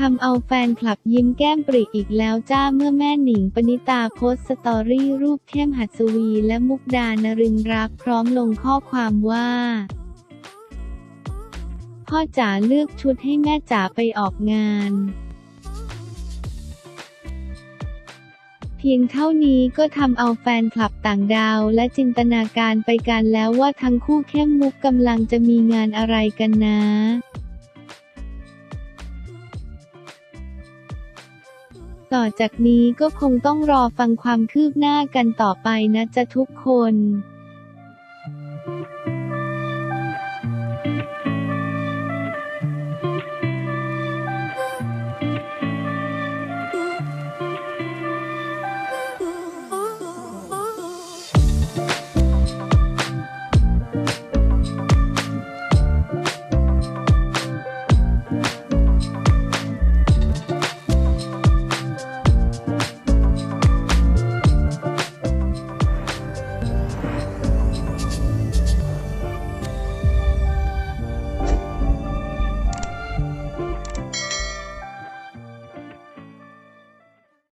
ทำเอาแฟนคลับยิ้มแก้มปริอีกแล้วจ้าเมื่อแม่หนิงปณิตาโพสต์สตอรี่รูปเข้มหัสวี และมุกดานรินรักพร้อมลงข้อความว่า พ่อจ๋าเลือกชุดให้แม่จ๋าไปออกงานเพียงเท่านี้ก็ทำเอาแฟนคลับต่างดาวและจินตนาการไปกันแล้วว่าทั้งคู่เข้มมุกกำลังจะมีงานอะไรกันนะ ต่อจากนี้ก็คงต้องรอฟังความคืบหน้ากันต่อไปนะจ๊ะทุกคน